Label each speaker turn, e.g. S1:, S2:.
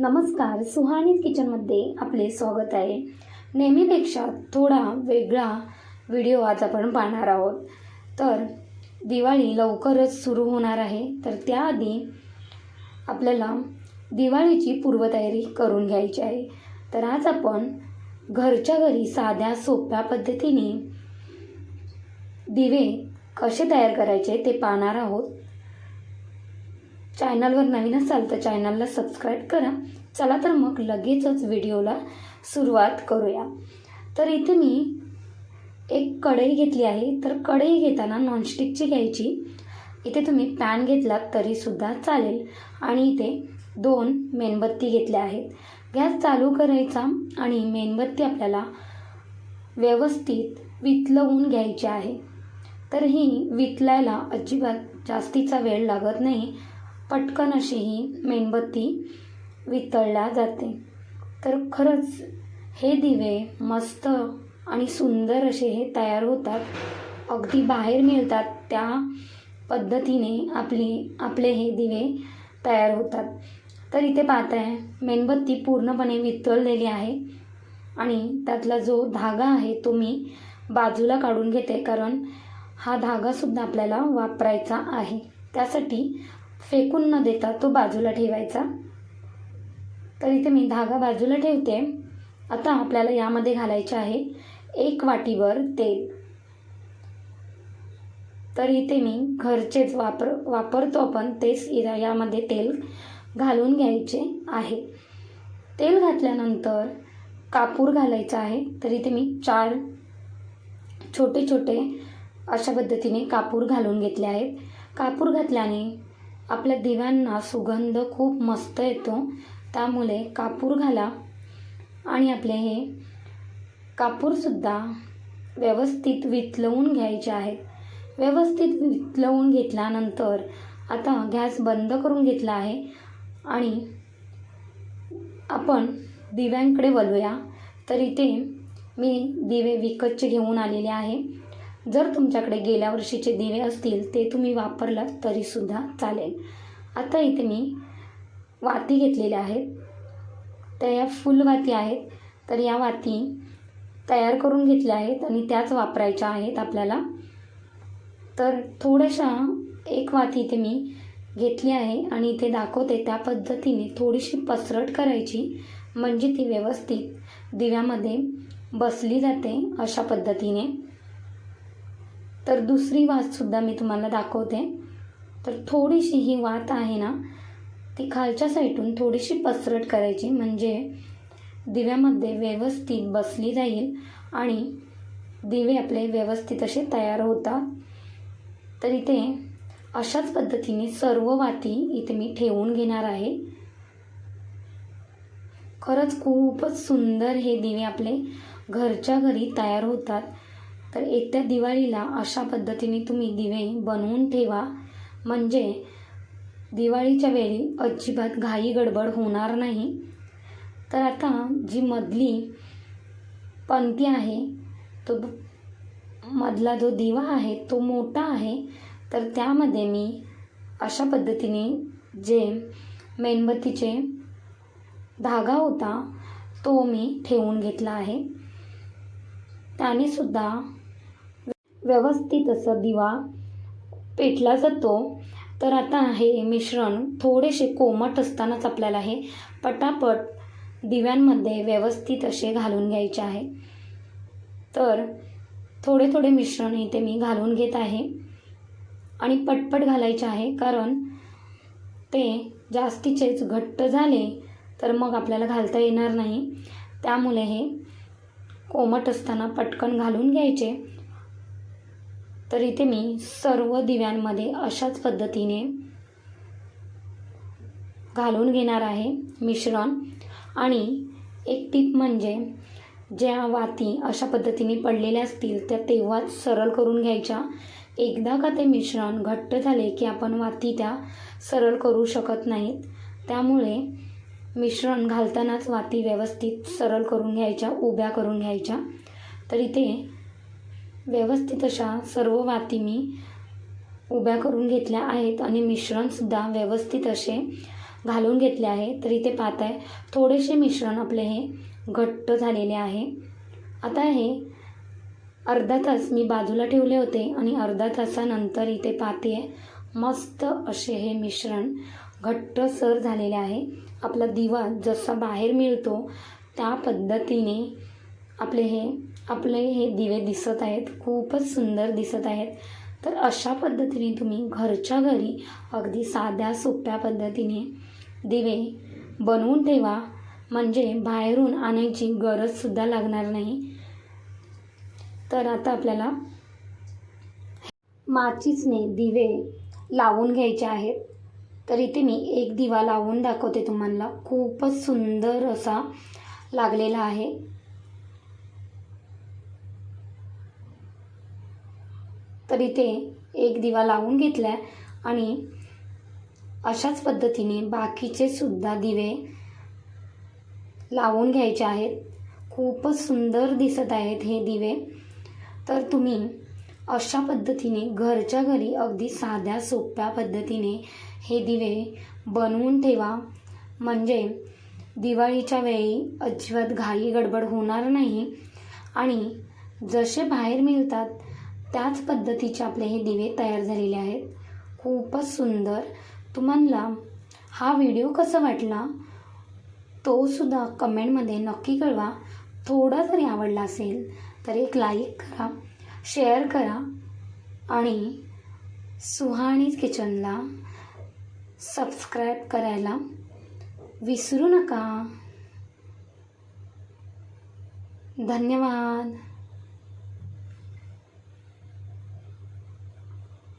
S1: नमस्कार सुहानी किचनमध्ये आपले स्वागत आहे. नेहमीपेक्षा थोडा वेगळा व्हिडिओ आज आपण पाहणार आहोत. तर दिवाळी लवकरच सुरू होणार आहे. तर त्याआधी आपल्याला दिवाळीची पूर्वतयारी करून घ्यायची आहे. तर आज आपण घरच्या घरी साध्या सोप्या पद्धतीने दिवे कसे तयार करायचे ते पाहणार आहोत. चॅनलवर नवीन असाल तर चॅनलला सबस्क्राईब करा. चला तर मग लगेचच व्हिडिओला सुरुवात करूया. तर इथे मी एक कढई घेतली आहे. तर कढई घेताना नॉनस्टिकची घ्यायची. इथे तुम्ही पॅन घेतलात तरीसुद्धा चालेल. आणि इथे दोन मेणबत्ती घेतल्या आहेत. गॅस चालू करायचा आणि मेणबत्ती आपल्याला व्यवस्थित वितलवून घ्यायची आहे. तर ही वितलायला अजिबात जास्तीचा वेळ लागत नाही. पटकन अशी ही मेणबत्ती वितळल्या जाते. तर खरंच हे दिवे मस्त आणि सुंदर असे हे तयार होतात. अगदी बाहेर मिळतात त्या पद्धतीने आपली आपले हे दिवे तयार होतात. तर इथे पाहताय मेणबत्ती पूर्णपणे वितळलेली आहे आणि त्यातला जो धागा आहे तो मी बाजूला काढून घेते कारण हा धागासुद्धा आपल्याला वापरायचा आहे. त्यासाठी फेकून न देता तो बाजूला ठेवायचा. तर इथे मी धागा बाजूला ठेवते. आता आपल्याला यामध्ये घालायचे आहे एक वाटीभर तेल. तर इथे मी घरचेच वापर वापरतो आपण तेच इरा यामध्ये तेल घालून घ्यायचे आहे. तेल घातल्यानंतर कापूर घालायचा आहे. तर इथे मी चार छोटे छोटे अशा पद्धतीने कापूर घालून घेतले आहेत. कापूर घातल्याने आपल्या दिव्यांना सुगंध खूप मस्त येतो. त्यामुळे कापूर घाला. आणि आपले हे कापूरसुद्धा व्यवस्थित वितलवून घ्यायचे आहेत. व्यवस्थित वितलवून घेतल्यानंतर आता गॅस बंद करून घेतला आहे. आणि आपण दिव्यांकडे वळूया. तर इथे मी दिवे विकतचे घेऊन आलेले आहे. जर तुमच्याकडे गेल्या वर्षीचे दिवे असतील ते तुम्ही वापरलात तरीसुद्धा चालेल. आता इथे मी वाती घेतलेल्या आहेत. त्या या फुल वाती आहेत. तर या वाती तयार करून घेतल्या आहेत आणि त्याच वापरायच्या आहेत आपल्याला. तर थोड्याशा एक वाती इथे मी घेतली आहे आणि इथे दाखवते त्या पद्धतीने थोडीशी पसरट करायची म्हणजे ती व्यवस्थित दिव्यामध्ये बसली जाते अशा पद्धतीने. तर दुसरी वातसुद्धा मी तुम्हाला दाखवते. तर थोडीशी ही वात आहे ना ती खालच्या साईडून थोडीशी पसरट करायची. म्हणजे दिव्यामध्ये व्यवस्थित बसली जाईल आणि दिवे आपले व्यवस्थित असे तयार होतात. तर इथे अशाच पद्धतीने सर्व वाती इथे मी ठेवून घेणार आहे. खरंच खूपच सुंदर हे दिवे आपले घरच्या घरी तयार होतात. तर येत्या दिवाळीला अशा पद्धतीने तुम्ही दिवे बनवून ठेवा. म्हणजे दिवाळीच्या वेळी अजिबात घाई गडबड होणार नाही. तर आता जी मधली पंक्ती आहे तो मधला जो दिवा आहे तो मोठा आहे. तर त्यामध्ये मी अशा पद्धतीने जे मेणबत्तीचे धागा होता तो मी ठेवून घेतला आहे. त्याने सुद्धा व्यवस्थित असं दिवा पेटला जातो. तर आता हे मिश्रण. थोडेसे कोमट असतानाच आपल्याला हे पटापट दिव्यांमध्ये व्यवस्थित असे घालून घ्यायचे आहे. तर थोडे थोडे मिश्रण इथे मी घालून घेत आहे. आणि पटपट घालायचे आहे कारण ते जास्तीचेच घट्ट झाले तर मग आपल्याला घालता येणार नाही. त्यामुळे हे कोमट असताना पटकन घालून घ्यायचे. तर इथे मी सर्व दिव्यांमध्ये अशाच पद्धतीने घालून घेणार आहे मिश्रण. आणि एक टीप म्हणजे ज्या वाती अशा पद्धतीने पडलेल्या असतील त्या तेव्हाच सरळ करून घ्यायच्या. एकदा का ते मिश्रण घट्ट झाले की आपण वाती त्या सरळ करू शकत नाहीत. त्यामुळे मिश्रण घालतानाच वाती व्यवस्थित सरळ करून घ्यायच्या उभ्या करून घ्यायच्या. तर इथे व्यवस्थित अशा सर्व वाती मी उभ्या करून घेतल्या आहेत आणि मिश्रणसुद्धा व्यवस्थित असे घालून घेतले आहे. तर इथे पाहत आहे थोडेसे मिश्रण आपले हे घट्ट झालेले आहे. आता हे अर्धा तास मी बाजूला ठेवले होते आणि अर्धा तासानंतर इथे पाहते मस्त असे हे मिश्रण घट्टसर झालेले आहे. आपला दिवा जसा बाहेर मिळतो त्या पद्धतीने आपले हे आपले हे दिवे दिसत आहेत खूपच सुंदर दिसत आहेत. तर अशा पद्धतीने तुम्ही घरच्या घरी अगदी साध्या सोप्या पद्धतीने दिवे बनवून ठेवा. म्हणजे बाहेरून आणायची गरजसुद्धा लागणार नाही. तर आता आपल्याला माचीसने दिवे लावून घ्यायचे आहेत. तर इथे मी एक दिवा लावून दाखवते तुम्हाला. खूपच सुंदर असा लागलेला आहे. तर इथे एक दिवा लावून घेतला आणि अशाच पद्धतीने बाकीचे सुद्धा दिवे लावून घ्यायचे आहेत. खूपच सुंदर दिसत आहेत हे दिवे. तर तुम्ही अशा पद्धतीने घरच्या घरी अगदी साध्या सोप्या पद्धतीने हे दिवे बनवून ठेवा. म्हणजे दिवाळीच्या वेळी अजिबात घाई गडबड होणार नाही. आणि जसे बाहेर मिळतात त्याच पद्धतीचे आपले हे दिवे तयार झालेले आहेत. खूपच सुंदर. तुम्हाला हा व्हिडिओ कसा वाटला? तो सुद्धा कमेंटमध्ये नक्की कळवा. थोडा जरी आवडला असेल तर एक लाईक करा शेअर करा आणि सुहाणीज किचनला सबस्क्राईब करायला विसरू नका. धन्यवाद.